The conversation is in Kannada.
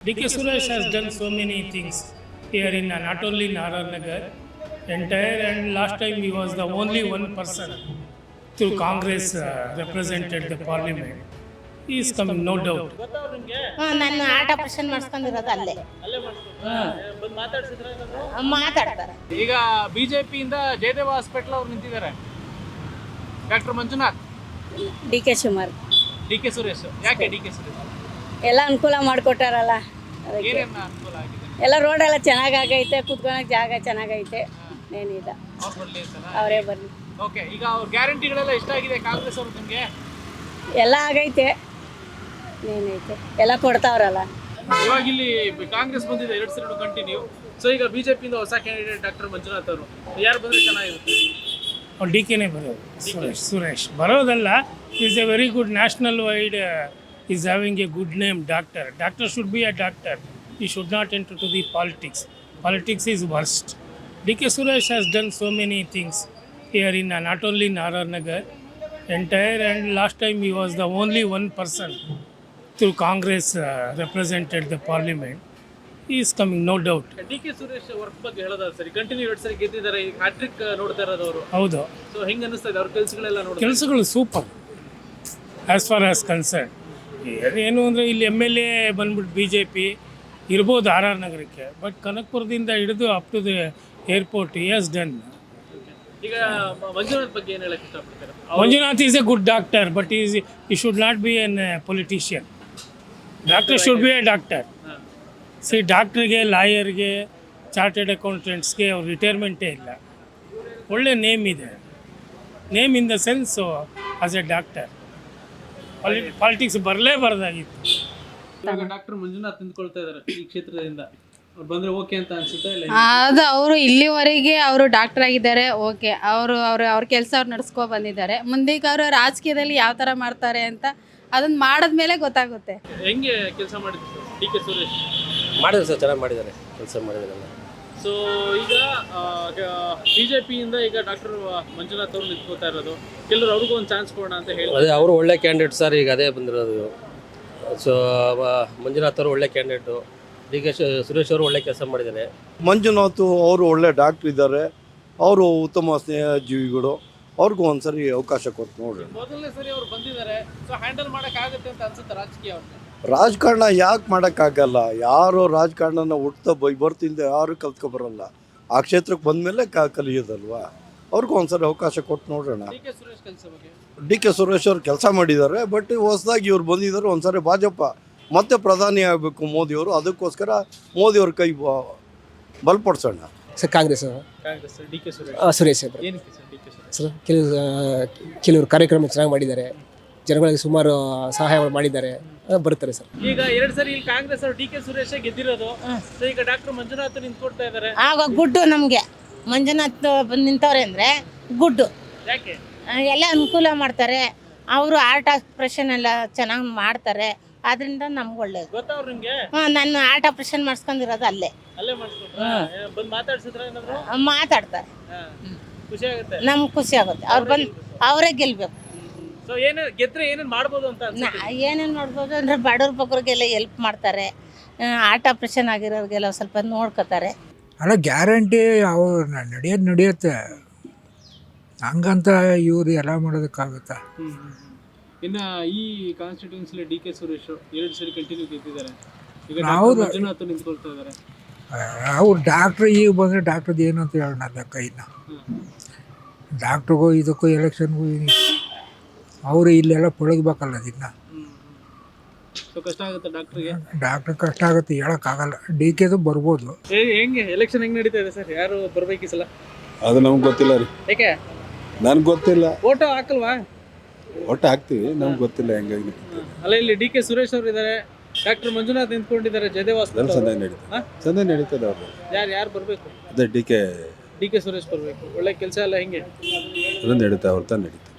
D K Suresh has done so many things here in not only in R R Nagar entire and last time he was the only one person to Congress represented the parliament is come no doubt ನಾನು ಆರ್ಟ್ ಆಪರೇಷನ್ ಮಾಡ್ಸ್ಕೊಂಡಿರೋದು ಅಲ್ಲೇ. ಮಾತಾಡ್ತಾರೆ. ಈಗ ಬಿ ಜೆ ಪಿಯಿಂದ ಜಯದೇವ ಹಾಸ್ಪಿಟಲ್ ಅವ್ರು ನಿಂತಿದ್ದಾರೆ. Doctor Manjunath. D K Shivakumar D K Suresh. ಯಾಕೆ ಡಿ ಕೆ ಸುರೇಶ್? ಎಲ್ಲ ಅನುಕೂಲ ಮಾಡಿಕೊಟ್ಟಾರಲ್ಲ. ಅದಕ್ಕೆ ಆಗಿದೆ? ಎಲ್ಲ ರೋಡೆಲ್ಲ ಚೆನ್ನಾಗೈತೆ ಕುತ್ಕೊಳಕ್ ಜಾಗ ಚೆನ್ನಾಗೈತೆ ಏನಿಲ್ಲ ಅವರೇ ಬರ್ಲಿ ಅವರೇ ಬರಲಿ. ಓಕೆ ಈಗ ಅವ್ರ ಗ್ಯಾರಂಟಿಗಳೆಲ್ಲ ಎಷ್ಟಾಗಿದೆ ಕಾಂಗ್ರೆಸ್ ಅವರು ನಿಮಗೆ? ಎಲ್ಲ ಆಗೈತೆ. ಏನೈತೆ ಎಲ್ಲ ಕೊಡ್ತಾವ್ರಲ್ಲ. ಇವಾಗ ಇಲ್ಲಿ ಕಾಂಗ್ರೆಸ್ ಬಂದಿದೆ ಎರಡು ಸರಿ ಕಂಟಿನ್ಯೂ ಸೊ ಈಗ ಬಿಜೆಪಿಯಿಂದ ಹೊಸ ಕ್ಯಾಂಡಿಡೇಟ್ ಡಾಕ್ಟರ್ ಮಂಜುನಾಥ್ ಅವರು ಯಾರು ಬಂದ್ರೆ ಚೆನ್ನಾಗಿರುತ್ತೆ? ಡಿ ಕೆನೇ ಬರೋದು. Suresh Suresh. ಬರೋದಲ್ಲ is a very good national wide is having a good name doctor doctor should be a doctor he should not enter to the politics politics is worst D K Suresh has done so many things here in not only in R R Nagar entire and last time he was the only one person through Congress uh, represented the parliament. He is coming, no doubt. D K Suresh work ಬಗ್ಗೆ ಹೇಳೋದಾದ್ರೆ ಸರಿ? ಕಂಟಿನ್ಯೂ ಎರಡು ಸರಿ ಗೆದ್ದಿದ್ದಾರೆ ಈಗ ಹ್ಯಾಟ್ರಿಕ್ ನೋಡ್ತಾ ಇರೋದು ಅವರು. ಹೌದು. ಸೊ ಹೆಂಗೆ ಅನಿಸ್ತಾ ಇದೆ ಅವ್ರ ಕೆಲಸಗಳೆಲ್ಲ ನೋಡಿ ಕೆಲಸಗಳು super as far as concern ಏನು ಅಂದರೆ ಇಲ್ಲಿ ಎಂ ಎಲ್ ಎ ಬಂದ್ಬಿಟ್ಟು ಬಿ ಜೆ ಪಿ ಇರ್ಬೋದು ಆರ್ ಆರ್ ನಗರಕ್ಕೆ. ಬಟ್ ಕನಕಪುರದಿಂದ ಹಿಡಿದು up to the airport is done ಈಗ ಮಂಜುನಾಥ್ ಬಗ್ಗೆ ಏನು ಹೇಳಕ್ ಇಷ್ಟಪಡ್ತಾರೆ? Manjunath is a good doctor but is he should not be an politician doctor should be a doctor see ಡಾಕ್ಟ್ರಿಗೆ ಲಾಯರ್ಗೆ ಚಾರ್ಟೆಡ್ ಅಕೌಂಟೆಂಟ್ಸ್ಗೆ ಅವ್ರ ರಿಟೈರ್ಮೆಂಟೇ ಇಲ್ಲ. ಒಳ್ಳೆ ನೇಮ್ ಇದೆ. Name in the sense as a doctor poli politics ಬರಲೇಬಾರ್ದಾಗಿತ್ತು. ಇವಾಗ ಡಾಕ್ಟರ್ ಮಂಜುನಾಥ್ ನಿಂತ್ಕೊಳ್ತಾ ಇದಾರೆ ಈ ಕ್ಷೇತ್ರದಿಂದ. ಅವ್ರು ಬಂದ್ರೆ ಓಕೆ ಅಂತ ಅನ್ಸುತ್ತೆ ಇಲ್ಲ? ಅದು ಅವರು ಇಲ್ಲಿವರೆಗೆ ಅವರು ಡಾಕ್ಟರ್ ಆಗಿದ್ದಾರೆ ಓಕೆ. ಅವರು ಅವರು ಅವ್ರ ಕೆಲಸ ಅವ್ರು ನಡ್ಸ್ಕೊ ಬಂದಿದ್ದಾರೆ. ಮುಂದಕ್ಕೆ ಅವರು ರಾಜಕೀಯದಲ್ಲಿ ಯಾವ ತರ ಮಾಡ್ತಾರೆ ಅಂತ ಅದನ್ನ ಮಾಡಿದ್ಮೇಲೆ ಗೊತ್ತಾಗುತ್ತೆ. ಹೆಂಗೆ ಕೆಲಸ ಮಾಡಿದ್ರು ಡಿ ಕೆ ಸುರೇಶ್? ಮಾಡಿದ್ರು ಸರ್ ಚೆನ್ನಾಗಿ ಮಾಡಿದ್ದಾರೆ ಕೆಲಸ ಮಾಡಿದ್ರಲ್ಲ ಸೊ ಈಗ ಬಿಜೆಪಿಯಿಂದ ಈಗ ಡಾಕ್ಟರ್ ಮಂಜುನಾಥ್ ಅವರು ನಿಂತ್ಕೋತಾ ಇರೋದು. ಕೆಲವರು ಅವ್ರಿಗೂ ಒಂದು ಚಾನ್ಸ್ ಕೊಡೋಣ ಅಂತ ಹೇಳಿ ಅದೇ ಅವರು ಒಳ್ಳೆ ಕ್ಯಾಂಡಿಡೇಟ್ ಸರ್ ಈಗ ಅದೇ ಬಂದಿರೋದು ಸೊ ಮಂಜುನಾಥ್ ಅವರು ಒಳ್ಳೆ ಕ್ಯಾಂಡಿಡೇಟು ಡಿ ಕೆ ಸುರೇಶ್ ಅವರು ಒಳ್ಳೆ ಕೆಲಸ ಮಾಡಿದ್ದಾರೆ. ಮಂಜುನಾಥ್ ಅವರು ಒಳ್ಳೆ ಡಾಕ್ಟ್ರ್ ಇದ್ದಾರೆ. ಅವರು ಉತ್ತಮ ಸ್ನೇಹ ಜೀವಿಗಳು ಅವ್ರಿಗೂ ಒಂದ್ಸರಿ ಅವಕಾಶ ಕೊಟ್ಟು ನೋಡ್ರಿ. ಮೊದಲನೇ ಸರಿ ಅವ್ರು ಬಂದಿದ್ದಾರೆ. ಸೊ ಹ್ಯಾಂಡಲ್ ಮಾಡೋಕ್ಕಾಗುತ್ತೆ ಆಗುತ್ತೆ ಅಂತ ಅನ್ಸುತ್ತೆ ರಾಜಕೀಯ ರಾಜಕಾರಣ ಯಾಕೆ ಮಾಡೋಕ್ಕಾಗಲ್ಲ ಯಾರು ರಾಜಕಾರಣನ ಹುಟ್ತಾ ಬೈ ಬರ್ತಿಂದ ಯಾರು ಕಲ್ತ್ಕೊಬರಲ್ಲ ಆ ಕ್ಷೇತ್ರಕ್ಕೆ ಬಂದಮೇಲೆ ಕ ಕಲಿಯೋದಲ್ವಾ? ಅವ್ರಿಗೂ ಒಂದ್ಸರಿ ಅವಕಾಶ ಕೊಟ್ಟು ನೋಡೋಣ. ಡಿ ಕೆ ಸುರೇಶ್ ಕೆಲಸ ಬಗ್ಗೆ? ಡಿ ಕೆ ಸುರೇಶ್ ಅವ್ರು ಕೆಲಸ ಮಾಡಿದ್ದಾರೆ ಬಟ್ ಹೊಸದಾಗಿ ಇವ್ರು ಬಂದಿದ್ದಾರೆ ಒಂದ್ಸರಿ ಭಾಜಪ ಮತ್ತೆ ಪ್ರಧಾನಿ ಆಗಬೇಕು ಮೋದಿಯವರು ಅದಕ್ಕೋಸ್ಕರ ಮೋದಿಯವ್ರ ಕೈ ಬ- ಬಲಪಡಿಸೋಣ. Sir Congress Congress D K Suresh. ಆ, ಸುರೇಶ್ ಅವರು ಏನಕ್ಕೆ sir D K Suresh? Sir ಕೆಲವು ಕೆಲವರು ಕಾರ್ಯಕ್ರಮ ಚೆನ್ನಾಗಿ ಮಾಡಿದ್ದಾರೆ. ಜನಗಳಿಗೆ ಸುಮಾರು ಸಹಾಯ ಮಾಡಿದ್ದಾರೆ ಬರ್ತಾರೆ ಸರ್. ಈಗ ಎರಡ್ ಸರಿ ಇಲ್ಲಿ ಕಾಂಗ್ರೆಸ್ ಅವರು ಡಿ ಕೆ ಸುರೇಶ್ ಗೆದ್ದಿರೋದು. ಸೊ ಈಗ ಡಾಕ್ಟರ್ ಮಂಜುನಾಥ್ ನಿಂತ್ಕೊಡ್ತಾ ಇದ್ದಾರೆ ಆಗ ಗುಡ್ಡು ನಮಗೆ. ಮಂಜುನಾಥ್ ಬಂದು ನಿಂತವ್ರೆ ಅಂದರೆ ಗುಡ್ಡು. ಯಾಕೆ? ಆ, ಎಲ್ಲ ಅನುಕೂಲ ಮಾಡ್ತಾರೆ. ಅವರು ಆರ್ಟ್ ಆಪ್ರೇಷನ್ ಎಲ್ಲ ಚೆನ್ನಾಗಿ ಮಾಡ್ತಾರೆ. ಅದರಿಂದ ನಮ್ಗೆ ಒಳ್ಳೇದು. ಗೊತ್ತವ್ರು ನಿಮ್ಗೆ? ಹಾಂ ನಾನು ಆರ್ಟ್ ಆಪ್ರೇಷನ್ ಮಾಡಿಸ್ಕೊಂಡಿರೋದು ಅಲ್ಲೇ. ಅಲ್ಲೇ ಮಾಡಿಸ್ಕೊಟ್ರ? ಬಂದು ಮಾತಾಡ್ಸಿದ್ರ ಏನಾದ್ರು? ಆ, ಮಾತಾಡ್ತಾರೆ. ಹಾ. ಖುಷಿ ಆಗುತ್ತೆ? ನಮ್ಗೆ ಖುಷಿ ಆಗುತ್ತೆ. ಅವ್ರು ಬಂದು ಅವರೇ ಗೆಲ್ಬೇಕು. ಸೊ ಏನು ಗೆದ್ರೆ ಏನೇನ್ ಮಾಡ್ಬೋದು ಅಂತ ಅನ್ಸುತ್ತೆ? ಏನೇನು ನೋಡ್ಬೋದು ಅಂದರೆ ಬಡವ್ರ ಪಕ್ಕರಿಗೆಲ್ಲ ಹೆಲ್ಪ್ ಮಾಡ್ತಾರೆ. ಆರ್ಟ್ ಆಪ್ರೇಷನ್ ಆಗಿರೋರಿಗೆಲ್ಲ ಸ್ವಲ್ಪ ನೋಡ್ಕೋತಾರೆ. ಅಲ್ಲ ಗ್ಯಾರಂಟಿ ಅವ್ರು ನಡೆಯೋದು ನಡೆಯುತ್ತೆ. ಹಂಗಂತ ಇವ್ರು ಎಲ್ಲ ಮಾಡೋದಕ್ಕಾಗುತ್ತಾ? ಹ್ಮ್, ಹ್ಮ್, ಹ್ಮ್. ಇನ್ನ ಈ ಕಾನ್ಸ್ಟಿಟ್ಯೂನ್ಸಿಲಿ ಡಿ ಕೆ ಸುರೇಶ್ ಎರಡು ಸರಿ ಕಂಟಿನ್ಯೂ ಗೆದ್ದಿದ್ದಾರೆ. ಈಗ ಡಾಕ್ಟರ್ ಹೌದು. ಮಂಜುನಾಥ್ ನಿಂತ್ಕೊಳ್ತಾ ಇದ್ದಾರೆ ಅವ್ರು ಡಾಕ್ಟ್ರು ಈಗ ಬಂದರೆ ಡಾಕ್ಟ್ರದ್ದು ಏನು ಅಂತ ಹೇಳೋಣ ಅದಕ್ಕೆ ಇನ್ನು ಡಾಕ್ಟ್ರಿಗೂ ಇದಕ್ಕೂ ಎಲೆಕ್ಷನ್ಗೂ ಅವರು ಇಲ್ಲೆಲ್ಲ ಪಳಗಬೇಕಲ್ಲ ಅದನ್ನ. ಸೊ ಕಷ್ಟ ಆಗುತ್ತೆ ಹೇಳಕ್ ಡಾಕ್ಟ್ರ್ ಕಷ್ಟ ಆಗುತ್ತೆ ಹೇಳೋಕ್ಕಾಗಲ್ಲ ಡಿ ಕೆದು ಬರ್ಬೋದು. ಹೆಂಗೆ? ಎಲೆಕ್ಷನ್ ಹೆಂಗೆ ನಡೀತಾ ಇದೆ ಸರ್? ಯಾರು ಬರ್ಬೇಕು ಈ ಸಲ? ಅದು ನಮ್ಗೆ ಗೊತ್ತಿಲ್ಲ ರೀ. ಏಕೆ? ನನ್ಗೆ ಗೊತ್ತಿಲ್ಲ. ಫೋಟೋ ಹಾಕಲ್ವಾ? ಒಟ್ಟು ಹಾಕ್ತೀವಿ ನಮ್ಗೆ ಗೊತ್ತಿಲ್ಲ ಹೆಂಗಾಗಿ ಅಲ್ಲ ಇಲ್ಲಿ ಡಿ ಕೆ ಸುರೇಶ್ ಅವರು ಇದ್ದಾರೆ ಡಾಕ್ಟರ್ ಮಂಜುನಾಥ್ ನಿಂತ್ಕೊಂಡಿದ್ದಾರೆ ಜಯದೇವಾಸ್ ಹಾಸ್ಪಿಟಲ್ ಸಂದೇ ನಡೀತದೆ. ಹಾ? ಸಂದೇ ನಡೀತದೆ ಅವ್ರು ಯಾರು ಯಾರು ಬರಬೇಕು? ಅದೇ D K. D K Suresh ಬರಬೇಕು. ಒಳ್ಳೆ ಕೆಲಸ ಎಲ್ಲ ಹೆಂಗೆ? ಅದು ನಡೀತಾ ಅವ್ರ ತಾನು ನಡೀತಾ